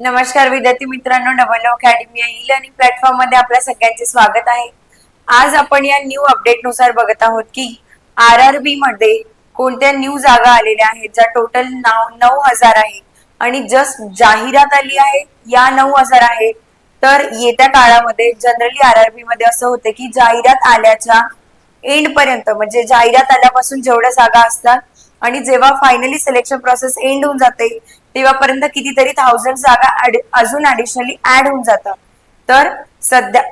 नमस्कार विद्यार्थी मित्रांनो डबल अकॅडमी ई लर्निंग प्लॅटफॉर्ममध्ये आपल्या सगळ्यांचे स्वागत आहे. आज आपण या न्यू अपडेटनुसार बघत आहोत की आर आर बी मध्ये कोणत्या न्यू जागा आलेल्या आहेत ज्या टोटल नाव नऊ हजार आहे आणि जस्ट जाहिरात आली आहे या नऊ हजार आहे. तर येत्या काळामध्ये जनरली आर आर बी मध्ये असं होतं की जाहिरात आल्याच्या एंड पर्यंत म्हणजे जाहिरात आल्यापासून जेवढ्या जागा असतात आणि जेव्हा फायनली सिलेक्शन प्रोसेस एंड होऊन जाते तेव्हापर्यंत कितीतरी थाउजंड जागा अजून ऍडिशनली ऍड होऊन जातात तर सध्या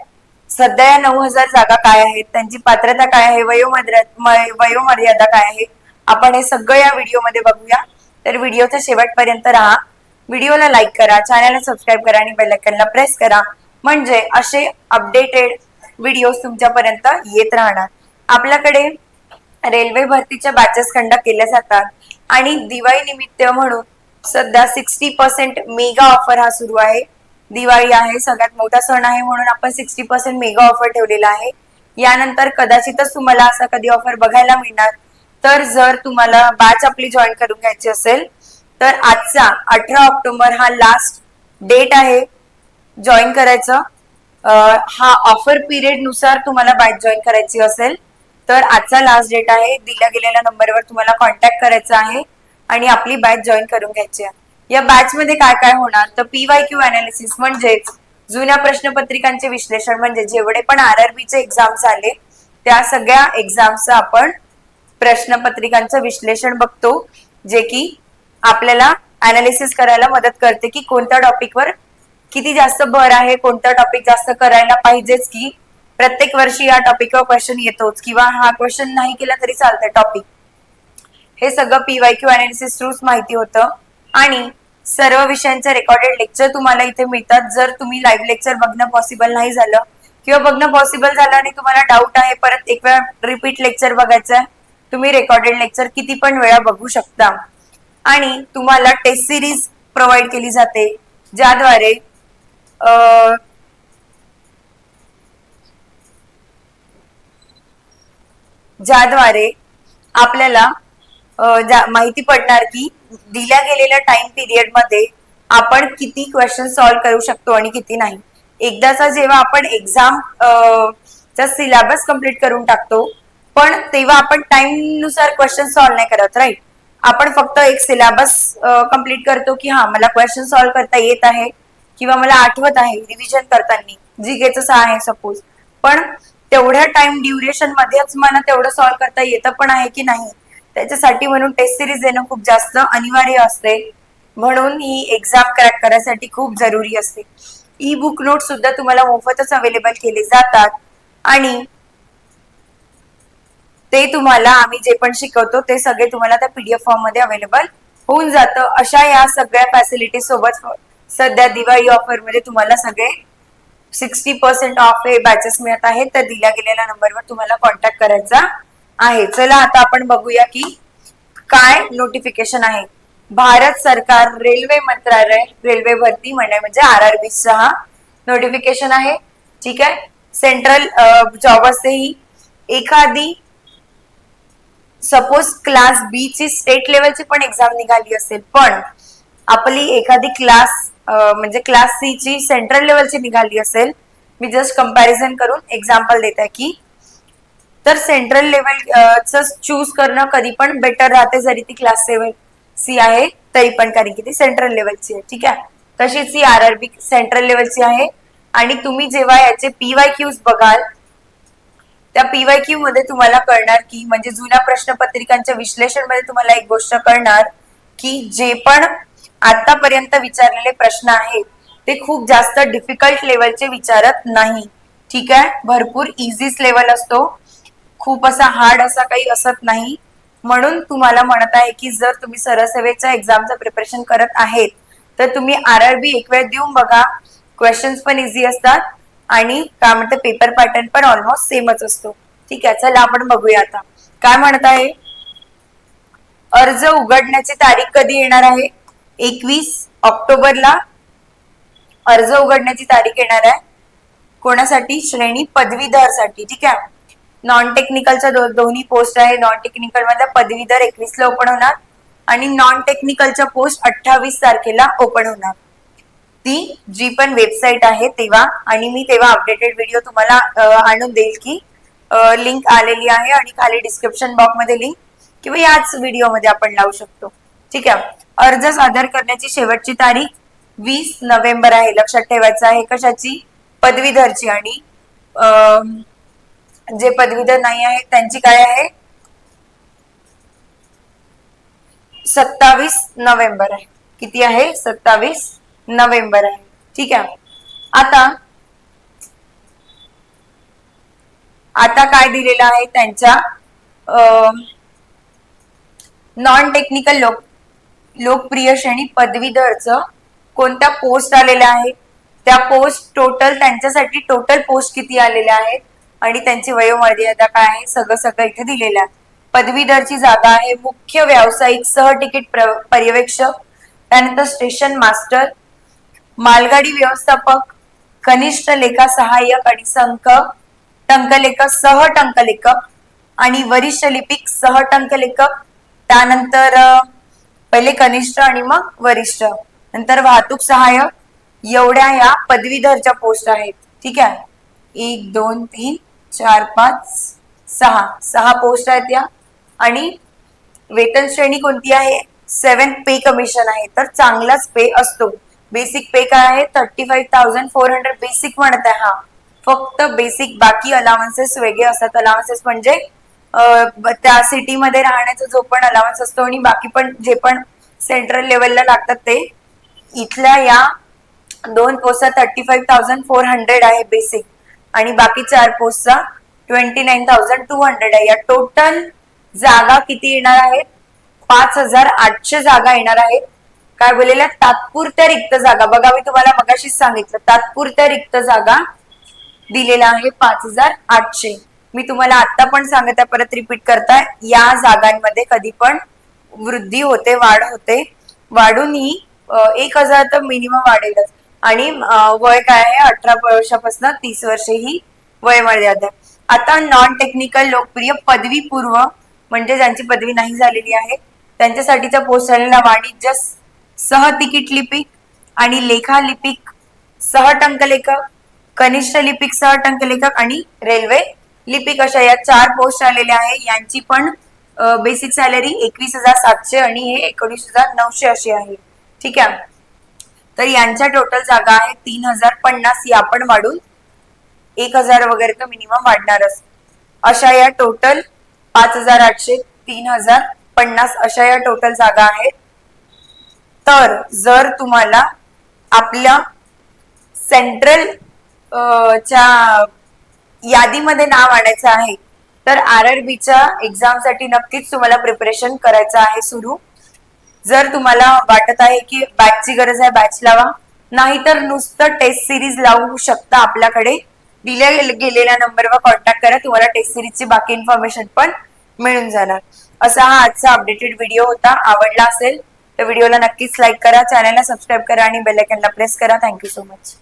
सध्या या नऊ हजार जागा काय आहेत त्यांची पात्रता काय आहे वयोमर्यादा वयोमर्यादा काय आहे आपण हे सगळं या व्हिडिओमध्ये बघूया. तर व्हिडिओच्या शेवटपर्यंत राहा. व्हिडिओला लाईक करा चॅनलला सबस्क्राईब करा आणि बेल आयकनला प्रेस करा. म्हणजे असे अपडेटेड व्हिडिओ तुमच्यापर्यंत येत राहणार. आपल्याकडे रेल्वे भरतीच्या बॅचेस कंडक्ट केल्या जातात. आणि दिवाळी निमित्त म्हणून सध्या सिक्स्टी पर्सेंट मेगा ऑफर हा सुरू आहे. दिवाळी आहे सगळ्यात मोठा सण आहे म्हणून आपण सिक्स्टी पर्सेंट मेगा ऑफर ठेवलेला आहे. यानंतर कदाचितच तुम्हाला असा कधी ऑफर बघायला मिळणार तर जर तुम्हाला बॅच आपली जॉईन करून घ्यायची असेल तर आजचा अठरा ऑक्टोबर हा लास्ट डेट आहे जॉईन करायचं. हा ऑफर पिरियडनुसार तुम्हाला बॅच जॉईन करायची असेल तर आजचा लास्ट डेट आहे. दिल्या गेलेल्या नंबरवर तुम्हाला कॉन्टॅक्ट करायचा आहे. आणि आपली बॅच जॉईन करून घ्यायची आहे. या बॅच मध्ये काय काय होणार? तर पीवाय क्यू अनालिसिस म्हणजेच जुन्या प्रश्नपत्रिकांचे विश्लेषण म्हणजे जेवढे पण आर आर बीचे एक्झाम्स आले त्या सगळ्या एक्झामचं आपण प्रश्नपत्रिकांचं विश्लेषण बघतो जे की आपल्याला अनालिसिस करायला मदत करते की कोणत्या टॉपिकवर किती जास्त भर आहे कोणता टॉपिक जास्त करायला पाहिजेच की प्रत्येक वर्षी या टॉपिकवर क्वेश्चन येतोच किंवा हा क्वेश्चन नाही केला तरी चालतंय टॉपिक हे सगळं पीवाय क्यू अनालिसिस थ्रूच माहिती होतं. आणि सर्व विषयांचे रेकॉर्डेड लेक्चर तुम्हाला इथे मिळतात. जर तुम्ही लाईव्ह लेक्चर बघणं पॉसिबल नाही झालं किंवा बघणं पॉसिबल झालं आणि तुम्हाला डाऊट आहे परत एक वेळा रिपीट लेक्चर बघायचं आहे तुम्ही रेकॉर्डेड लेक्चर किती पण वेळा बघू शकता. आणि तुम्हाला टेस्ट सिरीज प्रोव्हाइड केली जाते ज्याद्वारे ज्याद्वारे आपल्याला माहिती पडणार की दिल्या गेलेल्या टाइम पिरियडमध्ये आपण किती क्वेश्चन सॉल्व्ह करू शकतो आणि किती नाही. एकदाचा जेव्हा आपण एक्झाम चा सिलेबस कंप्लीट करून टाकतो पण तेव्हा आपण टाइमनुसार क्वेश्चन सॉल्व्ह नाही करत राईट आपण फक्त एक सिलेबस कंप्लीट करतो की हा मला क्वेश्चन सॉल्व्ह करता येत आहे किंवा मला आठवत आहे रिव्हिजन करताना जीकेचं आहे सपोज पण तेवढ्या टाइम ड्युरेशन मध्येच मला तेवढं सॉल्व्ह करता येतं पण आहे की नाही त्याच्यासाठी म्हणून टेस्ट सिरीज देणं खूप जास्त अनिवार्य असते. म्हणून ही एक्झाम क्रॅक करायसाठी खूप जरुरी असते. ई बुक नोट सुद्धा तुम्हाला मोफतच अवेलेबल केले जातात. आणि ते तुम्हाला आम्ही जे पण शिकवतो ते सगळे तुम्हाला त्या पीडीएफ फॉर्ममध्ये अवेलेबल होऊन जातं. अशा या सगळ्या फॅसिलिटी सोबत सध्या दिवाळी ऑफरमध्ये तुम्हाला सगळे सिक्स्टी पर्सेंट ऑफ हे बॅचेस मिळत आहेत. तर दिल्या गेलेल्या नंबरवर तुम्हाला कॉन्टॅक्ट करायचा. आहे. चला आता आपण बघूया की काय नोटिफिकेशन आहे. भारत सरकार रेल्वे मंत्रालय रेल्वे भरती मंडळ म्हणजे आर आर बी हा नोटिफिकेशन आहे. ठीक आहे? सेंट्रल जॉब असते ही एखादी सपोज क्लास बी ची स्टेट लेवलची पण एक्झाम निघाली असेल पण आपली एखादी क्लास म्हणजे क्लास सी ची सेंट्रल लेवलची निघाली असेल मी जस्ट कंपॅरिझन करून एक्झाम्पल देत आहे की तर सेंट्रल लेवल चूज करणं कधी पण बेटर राहते जरी ती क्लास सेवन सी आहे तरी पण कारण की ती सेंट्रल लेवलची आहे. ठीक आहे? तशीच ही आर आर बी सेंट्रल लेवलची आहे. आणि तुम्ही जेव्हा याचे पी वाय क्यूज बघाल त्या पीवाय क्यू मध्ये तुम्हाला कळणार की म्हणजे जुन्या प्रश्नपत्रिकांच्या विश्लेषणमध्ये तुम्हाला एक गोष्ट कळणार की जे पण आतापर्यंत विचारलेले प्रश्न आहेत ते खूप जास्त डिफिकल्ट लेवलचे विचारत नाही. ठीक आहे? भरपूर इझीच लेवल असतो. खूप असा हार्ड असा काही असत नाही. म्हणून तुम्हाला म्हणत आहे की जर तुम्ही सरसेवेच्या एक्झामचं प्रिपरेशन करत आहेत तर तुम्ही आर आर बी एक वेळ देऊन बघा. क्वेश्चन्स पण इझी असतात आणि काय म्हणते पेपर पॅटर्न पण ऑलमोस्ट सेमच असतो. ठीक आहे चला आपण बघूया आता. काय म्हणत आहे? अर्ज उघडण्याची तारीख कधी येणार आहे? एकवीस ऑक्टोबरला अर्ज उघडण्याची तारीख येणार आहे. कोणासाठी? श्रेणी पदवीधरसाठी. ठीक आहे? नॉन टेक्निकलच्या दो, दोन्ही पोस्ट आहे. नॉन टेक्निकल मधल्या पदवीधर एकवीस ला ओपन होणार आणि नॉन टेक्निकलच्या पोस्ट अठ्ठावीस तारखेला ओपन होणार. ती जी पण वेबसाईट आहे तेव्हा आणि मी तेव्हा अपडेटेड व्हिडिओ तुम्हाला आणून देईल की लिंक आलेली आहे आणि खाली डिस्क्रिप्शन बॉक्समध्ये लिंक किंवा याच व्हिडिओमध्ये आपण लावू शकतो. ठीक आहे? अर्ज सादर करण्याची शेवटची तारीख वीस नोव्हेंबर आहे. लक्षात ठेवायचं आहे कशाची? पदवीधरची आणि जे पदवीधर नाही आहेत त्यांची काय आहे? सत्तावीस नोव्हेंबर आहे. किती आहे? सत्तावीस नोव्हेंबर आहे. ठीक आहे. आता आता काय दिलेलं आहे त्यांच्या नॉन टेक्निकल लोक लोकप्रिय श्रेणी पदवीधरच कोणत्या पोस्ट आलेल्या आहेत त्या पोस्ट टोटल त्यांच्यासाठी टोटल पोस्ट किती आलेल्या आहेत? आणि त्यांची वयोमर्यादा काय आहे सगळं सगळं इथे दिलेलं आहे. पदवीधरची जागा आहे मुख्य व्यावसायिक सह तिकीट पर्यवेक्षक त्यानंतर स्टेशन मास्टर मालगाडी व्यवस्थापक कनिष्ठ लेखा सहाय्यक आणि संक टंकलेखक सह टंकलेखक आणि वरिष्ठ लिपिक सह टंकलेखक त्यानंतर पहिले कनिष्ठ आणि मग वरिष्ठ. नंतर वाहतूक सहाय्यक एवढ्या या पदवीधरच्या पोस्ट आहेत. ठीक आहे? एक दोन तीन. चार पाच सहा. सहा पोस्ट आहेत या. आणि वेतन श्रेणी कोणती आहे? सेवन पे कमिशन आहे. तर चांगलाच पे असतो. बेसिक पे काय आहे? Thirty five thousand four hundred basic म्हणत आहे हा. फक्त बेसिक बाकी अलावन्सेस वेगळे असतात. अलावन्सेस म्हणजे त्या सिटीमध्ये राहण्याचा जो पण अलावन्स असतो आणि बाकी पण जे पण सेंट्रल लेवलला लागतात ते इथल्या या दोन पोस्टचा thirty five thousand four hundred आहे बेसिक आणि बाकी चार पोस्टचा twenty nine thousand two hundred आहे. या टोटल जागा किती येणार आहेत पाच हजार आठशे जागा येणार आहेत काय बोललेल्या? तात्पुरत्या रिक्त जागा. बघा मी तुम्हाला मगाशीच सांगितलं. तात्पुरत्या रिक्त जागा दिलेला आहे पाच हजार आठशे. मी तुम्हाला आता पण सांगत आहे परत रिपीट करताय. या जागांमध्ये कधी पण वृद्धी होते वाढ होते. वाढून ही एक हजार तर मिनिमम वाढेलच. आणि वय काय आहे? अठरा वर्षापासून तीस वर्षे ही वय मर्यादा आहे. आता नॉन टेक्निकल लोकप्रिय पदवी पूर्व म्हणजे ज्यांची पदवी नाही झालेली आहे त्यांच्यासाठीचा पोस्ट झालेला वाणिज्य सह तिकीट लिपिक आणि लेखा लिपिक सह टंकलेखक कनिष्ठ लिपिक सह टंकलेखक आणि रेल्वे लिपिक अशा या चार पोस्ट आलेल्या आहे. यांची पण बेसिक सॅलरी एकवीस हजार सातशे आणि हे एकोणीस हजार नऊशे अशी आहे. ठीक आहे? तर यांच्या टोटल जागा आहे तीन हजार पन्नास या पण वाढून एक हजार वगैरे तर मिनिमम वाढणारच अशा या टोटल पाच हजार आठशे तीन हजार पन्नास अशा या टोटल जागा आहेत. तर जर तुम्हाला आपल्या सेंट्रल च्या यादीमध्ये नाव आणायचं आहे तर आर आर बीच्या एक्झामसाठी नक्कीच तुम्हाला प्रिपरेशन करायचं आहे सुरू. जर तुम्हाला वाटत आहे की बॅचची गरज आहे बॅच लावा. नाहीतर नुसतं टेस्ट सिरीज लावू शकता आपल्याकडे. दिल्या गेलेल्या नंबरवर कॉन्टॅक्ट करा तुम्हाला टेस्ट सिरीजची बाकी इन्फॉर्मेशन पण मिळून जाणार. असा हा आजचा अपडेटेड व्हिडिओ होता. आवडला असेल तर व्हिडिओला नक्कीच लाईक करा चॅनलला सबस्क्राईब करा आणि बेल आयकनला प्रेस करा. Thank you so much